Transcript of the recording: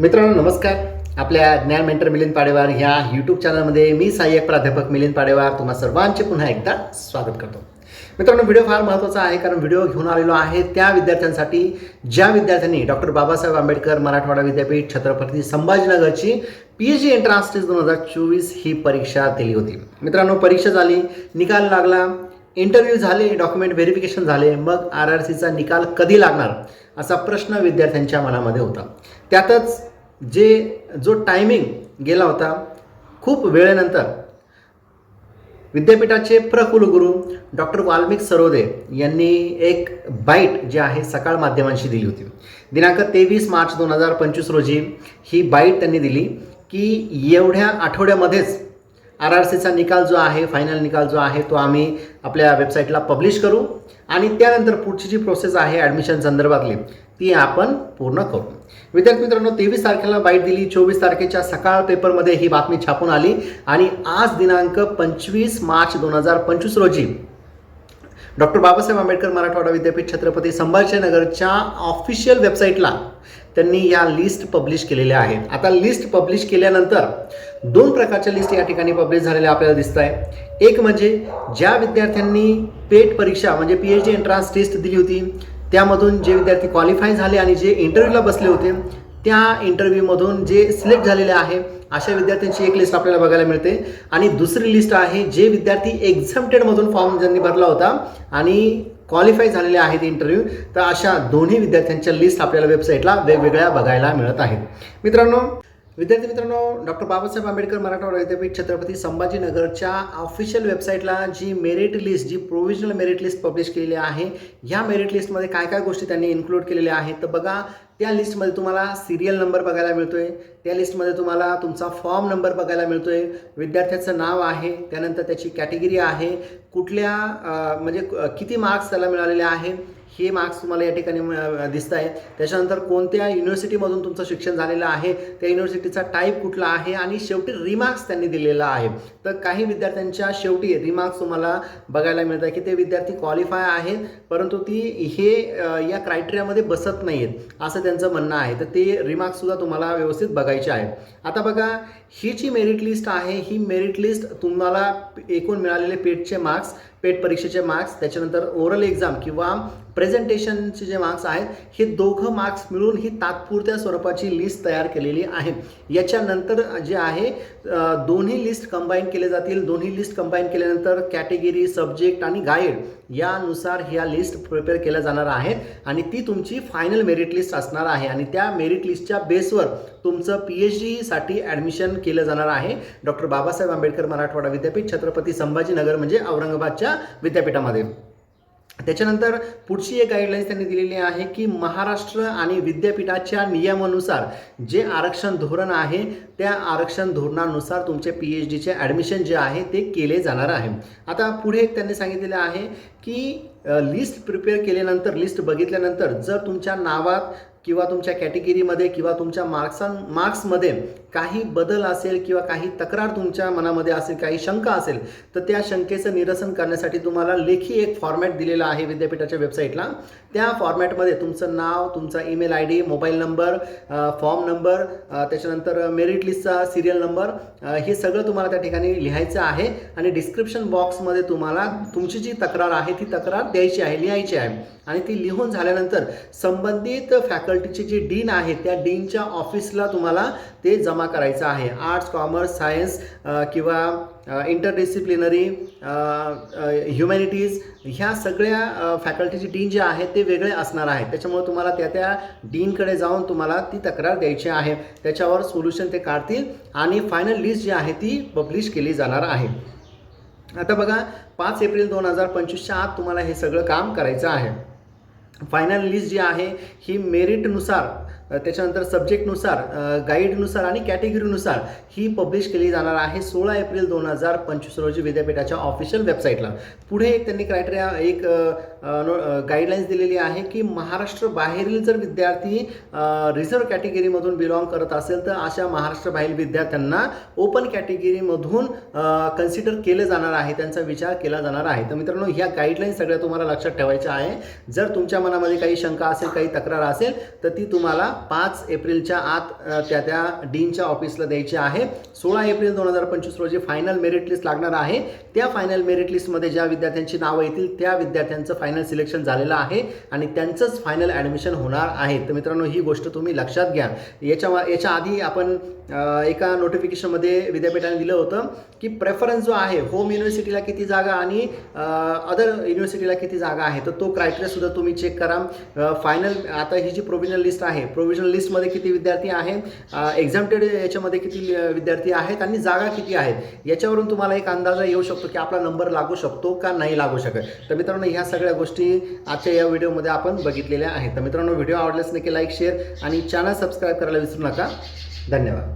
मित्रांनो नमस्कार. आपल्या ज्ञान मेंटर मिलिंद पाडेवार ह्या यूट्यूब चॅनलमध्ये मी सहाय्यक प्राध्यापक मिलिंद पाडेवार तुम्हा सर्वांचे पुन्हा एकदा स्वागत करतो. मित्रांनो व्हिडिओ फार महत्त्वाचा आहे कारण व्हिडिओ घेऊन आलेलो आहे त्या विद्यार्थ्यांसाठी ज्या विद्यार्थ्यांनी डॉक्टर बाबासाहेब आंबेडकर मराठवाडा विद्यापीठ Chhatrapati संभाजीनगरची P H D entrance test दोन हजार चोवीस ही परीक्षा दिली होती. मित्रांनो परीक्षा झाली निकाल लागला इंटरव्ह्यू झाले डॉक्युमेंट व्हेरिफिकेशन झाले मग आर आर सीचा निकाल कधी लागणार? असा प्रश्न विद्यार्थ्यांच्या मनामध्ये होता. त्यातच जे जो टायमिंग गेला होता खूप वेळेनंतर विद्यापीठाचे प्रकुलगुरू डॉक्टर वाल्मिक सरोदे यांनी एक बाईट जी आहे सकाळ माध्यमांशी दिली होती. दिनांक तेवीस मार्च दोन हजार पंचवीस रोजी ही बाईट त्यांनी दिली की एवढ्या आठवड्यामध्येच आर आर सीचा निकाल जो आहे फायनल निकाल जो आहे तो आम्ही आपल्या वेबसाईटला पब्लिश करू आणि त्यानंतर पुढची जी प्रोसेस आहे ॲडमिशन संदर्भातली ती आपण पूर्ण करू. विद्यार्थी मित्रांनो तेवीस तारखेला बाईट दिली चोवीस तारखेच्या सकाळ पेपरमध्ये ही बातमी छापून आली आणि आज दिनांक पंचवीस मार्च दोन हजार पंचवीस रोजी डॉक्टर बाबासाहेब आंबेडकर मराठवाडा विद्यापीठ छत्रपती संभाजीनगरच्या ऑफिशियल वेबसाईटला त्यांनी या लिस्ट पब्लिश केलेल्या आहेत. आता लिस्ट पब्लिश केल्यानंतर दोन प्रकारच्या लिस्ट या ठिकाणी पब्लिश झालेल्या आपल्याला दिसत आहे एक म्हणजे ज्या विद्यार्थ्यांनी पेट परीक्षा म्हणजे P H D entrance test दिली होती त्यामधून जे विद्यार्थी क्वालिफाय झाले आणि जे इंटरव्ह्यूला बसले होते त्या इंटरव्ह्यूमधून जे सिलेक्ट झालेले आहे अशा विद्यार्थ्यांची एक लिस्ट आपल्याला बघायला मिळते. आणि दुसरी लिस्ट आहे जे विद्यार्थी एक्झामटेडमधून फॉर्म ज्यांनी भरला होता आणि क्वालिफाय झालेले आहेत इंटरव्ह्यू तर अशा दोन्ही विद्यार्थ्यांच्या लिस्ट आपल्याला वेबसाईटला वेगवेगळ्या बघायला मिळत आहेत. मित्रांनो विद्यार्थी मित्रांनो डॉक्टर बाबासाहेब आंबेडकर मराठवाडा विद्यापीठ छत्रपती संभाजीनगरच्या ऑफिशियल वेबसाईटला जी मेरिट लिस्ट जी प्रोव्हिजनल मेरिट लिस्ट पब्लिश केलेली आहे ह्या मेरिट लिस्टमध्ये काय काय गोष्टी त्यांनी इन्क्लूड केलेल्या आहेत? तर बघा त्या लिस्टमध्ये तुम्हाला सिरियल नंबर बघायला मिळतो आहे त्या लिस्टमध्ये तुम्हाला तुमचा फॉर्म नंबर बघायला मिळतो आहे विद्यार्थ्याचं नाव आहे त्यानंतर त्याची कॅटेगरी आहे. कुठल्या म्हणजे किती मार्क्स त्याला मिळालेले आहे हे मार्क्स तुम्हाला या ठिकाणी दिसत आहे त्याच्यानंतर कोणत्या युनिव्हर्सिटीमधून तुमचं शिक्षण झालेलं आहे त्या युनिव्हर्सिटीचा टाईप कुठला आहे आणि शेवटी रिमार्क्स त्यांनी दिलेला आहे. तर काही विद्यार्थ्यांच्या शेवटी रिमार्क्स तुम्हाला बघायला मिळतात की ते विद्यार्थी क्वालिफाय आहेत परंतु ती हे या क्रायटेरियामध्ये बसत नाही आहेत असं त्यांचं म्हणणं आहे. तर ते रिमार्क्ससुद्धा तुम्हाला व्यवस्थित बघायचे आहे आता बघा ही जी मेरिट लिस्ट आहे ही मेरिट लिस्ट तुम्हाला एकूण मिळालेले पेटचे मार्क्स पेट परीक्षेचे मार्क्स त्याच्यानंतर ओरल एक्झाम किंवा प्रेझेंटेशनचे जे मार्क्स आहेत हे दोघं मार्क्स मिळून ही तात्पुरत्या स्वरूपाची लिस्ट तयार केलेली आहे. याच्यानंतर जे आहे दोन्ही लिस्ट कंबाईन केले जातील. दोन्ही लिस्ट कंबाईन केल्यानंतर कॅटेगरी सब्जेक्ट आणि गाईड यानुसार ह्या लिस्ट प्रिपेअर केल्या जाणार आहेत आणि ती तुमची फायनल मेरिट लिस्ट असणार आहे. आणि त्या मेरिट लिस्टच्या बेसवर तुमचं पी एच डीसाठी ॲडमिशन केलं जाणार आहे. डॉक्टर बाबासाहेब आंबेडकर मराठवाडा विद्यापीठ छत्रपती संभाजीनगर म्हणजे औरंगाबादच्या विद्यापीठामध्ये. त्याच्यानंतर पुढची एक गाईडलाईन्स त्यांनी दिलेली आहे की महाराष्ट्र आणि विद्यापीठाच्या नियमानुसार जे आरक्षण धोरण आहे त्या आरक्षण धोरणानुसार तुमचे पी एच डीचे ॲडमिशन जे आहे ते केले जाणार आहे. आता पुढे एक त्यांनी सांगितलेलं आहे की लिस्ट प्रिपेअर केल्यानंतर लिस्ट बघितल्यानंतर जर तुमच्या नावात किंवा तुमच्या कॅटेगरीमध्ये किंवा तुमच्या मार्क्सां मार्क्समध्ये काही बदल असेल किंवा काही तक्रार तुमच्या मनामध्ये असेल काही शंका असेल तर त्या शंकेचं निरसन करण्यासाठी तुम्हाला लेखी एक फॉर्मॅट दिलेला आहे विद्यापीठाच्या वेबसाईटला त्या फॉर्मॅटमध्ये तुमचं नाव तुमचा email I D mobile number form number त्याच्यानंतर मेरिट लिस्टचा सिरियल नंबर हे सगळं तुम्हाला त्या ठिकाणी लिहायचं आहे आणि डिस्क्रिप्शन बॉक्समध्ये तुम्हाला तुमची जी तक्रार आहे ती तक्रार द्यायची आहे लिहायची आहे. आणि ती लिहून झाल्यानंतर संबंधित फॅकल्टीचे जे डीन आहे त्या डीनच्या ऑफिसला तुम्हाला ते जमा करायचं आहे. आर्ट्स कॉमर्स सायन्स किंवा इंटरडिसिप्लिनरी ह्युमॅनिटीज ह्या सगळ्या फॅकल्टीचे डीन जे आहेत ते वेगळे असणार आहेत. त्याच्यामुळे तुम्हाला त्या त्या डीनकडे जाऊन तुम्हाला ती तक्रार द्यायची आहे. त्याच्यावर सोल्युशन ते काढतील आणि फायनल लिस्ट जी आहे ती पब्लिश केली जाणार आहे. आता बघा पाच एप्रिल दोन हजार पंचवीसच्या आत तुम्हाला हे सगळं काम करायचं आहे. फायनल लिस्ट जी आहे ही मेरिटनुसार त्याच्यानंतर सब्जेक्टनुसार गाईडनुसार आणि कॅटेगरीनुसार ही पब्लिश केली जाणार आहे सोळा एप्रिल दोन हजार पंचवीस रोजी विद्यापीठाच्या ऑफिशियल वेबसाईटला पुढे एक त्यांनी क्रायटेरिया एक गाईडलाईन्स दिलेली आहे की महाराष्ट्र बाहेरील जर विद्यार्थी रिझर्व कॅटेगरीमधून बिलॉंग करत असेल तर अशा महाराष्ट्र बाहेर विद्यार्थ्यांना ओपन कॅटेगरीमधून कन्सिडर केलं जाणार आहे त्यांचा विचार केला जाणार आहे. तर मित्रांनो ह्या गाईडलाईन्स सगळ्या तुम्हाला लक्षात ठेवायच्या आहे. जर तुमच्या मनामध्ये काही शंका असेल काही तक्रार असेल तर ती तुम्हाला पाच एप्रिलच्या आत त्या त्या डीनच्या ऑफिसला द्यायची आहे. सोळा एप्रिल दोन हजार पंचवीस रोजी फायनल मेरिट लिस्ट लागणार आहे. त्या फायनल मेरिट लिस्टमध्ये ज्या विद्यार्थ्यांची नावं येतील त्या विद्यार्थ्यांचं फायनल सिलेक्शन झालेलं आहे आणि त्यांचंच फायनल ॲडमिशन होणार आहे. तर मित्रांनो ही गोष्ट तुम्ही लक्षात घ्या. याच्या याच्या आधी आपण एका नोटिफिकेशनमध्ये विद्यापीठाने दिलं होतं की प्रेफरन्स जो आहे होम युनिव्हर्सिटीला किती जागा आणि अदर युनिव्हर्सिटीला किती जागा आहे. तर तो क्रायटेरियासुद्धा तुम्ही चेक करा. फायनल आता ही जी प्रोव्हिजनल लिस्ट आहे प्रोव्हिजनल लिस्टमध्ये किती विद्यार्थी आहेत एक्झामटेड याच्यामध्ये किती विद्यार्थी आहेत आणि जागा किती आहेत याच्यावरून तुम्हाला एक अंदाजा येऊ शकतो की आपला नंबर लागू शकतो का नाही लागू शकत. तर मित्रांनो ह्या सगळ्या गोष्टी आजच्या या व्हिडिओमध्ये आपण बघितलेल्या आहेत. तर मित्रांनो व्हिडिओ आवडल्यास नक्की लाईक शेअर आणि चॅनल सबस्क्राईब करायला विसरू नका. धन्यवाद.